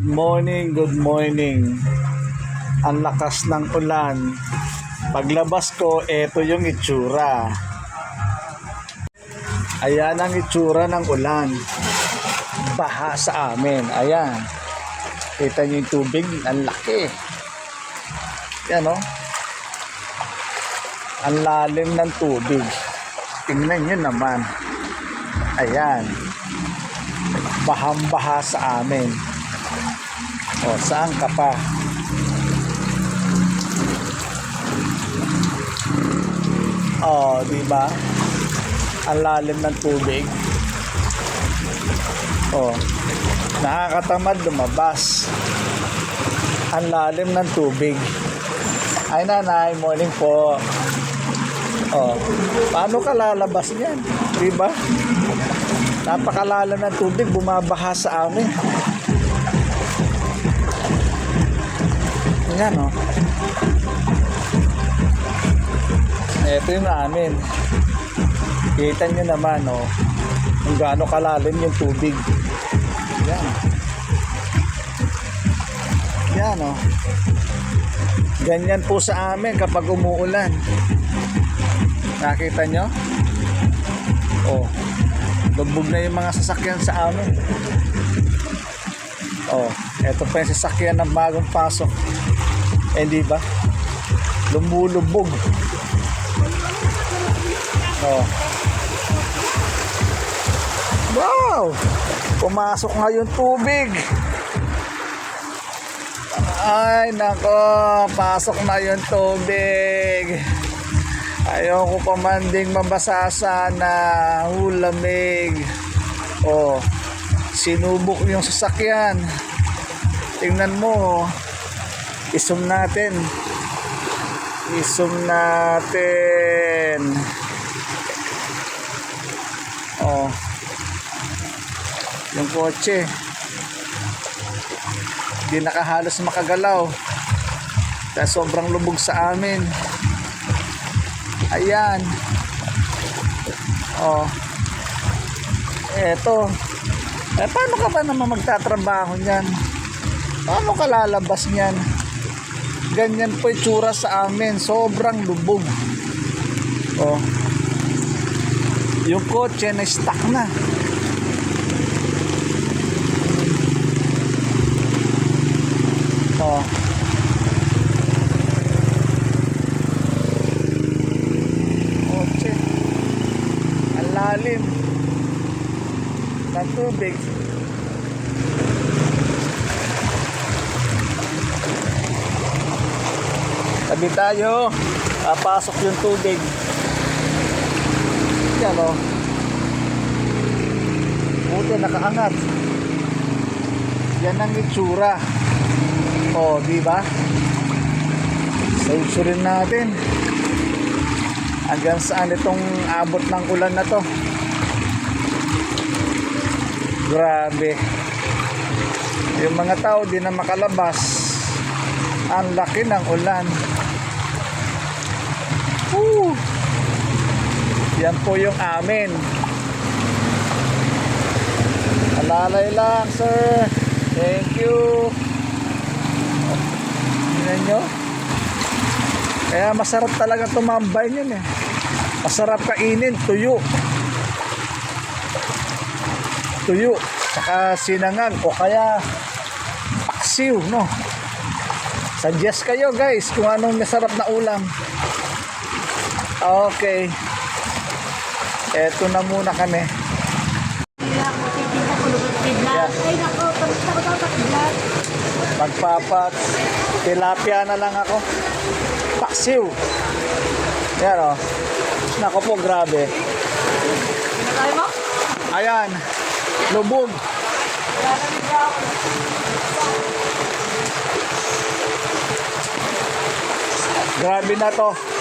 Morning, good morning. Ang lakas ng ulan. Paglabas ko, eto yung itsura. Ayan ang itsura ng ulan. Baha sa amin. Ayan. Kita niyo yung tubig, ang laki. Yan o. Ang lalim ng tubig. Tingnan niyo naman. Ayan. Bahang-baha sa amin. O, saan ka pa? O, di ba? Ang lalim ng tubig. O, nakakatamad lumabas. Ang lalim ng tubig. Ay nanay, morning po. O, paano ka lalabas niyan? Di ba? Napakalalim ng tubig, bumabaha sa amin. Yan o. Ito yung amin. Kita nyo naman o. Kung gaano kalalim yung tubig. Yan. Yan o. Ganyan po sa amin kapag umuulan. Nakita nyo? O. Lubog na yung mga sasakyan sa amin. Oh, eto pa yung sasakyan ng bagong pasok. Eh, di ba? Lumulubog. Oh. Wow! Pumasok nga yung tubig. Ay, nako. Pasok na yung tubig. Ayoko pa man ding mabasa sana. Hulamig. Oh. Sinubok yung sasakyan. Tingnan mo. Isum natin. Isum natin. Oh. Yung kotse. Di nakahalos makagalaw. Dahil sobrang lubog sa amin. Ayan. Oh. Eto. Eh, paano ka ba naman magtatrabaho niyan? Paano ka lalabas niyan? Ganyan po itsura sa amin. Sobrang lubog. Oh. Yung kotse na stuck na. Oh. Kotse. Ang lalim ng tubig. Tabi tayo. Papasok yung tubig. Yan o. Buti nakaangat. Yan ang itsura. O, di ba? Sa natin. Hanggang saan itong abot ng ulan na to. Grabe. Yung mga tao di na makalabas. Ang laki ng ulan. Woo! Yan po yung amin. Alalay lang, sir. Thank you. Tingnan nyo. Kaya masarap talaga tumambay yun eh. Masarap kainin, tuyo. Tuyo. Saka sinangag o kaya paksiw, no? Suggest kayo guys kung anong masarap na ulam. Okay. Eto na muna kami. Magpapat. Tilapia na lang ako. Paksiw. Yan o. Nako po, grabe. Ayan. Lubog. Grabe na to.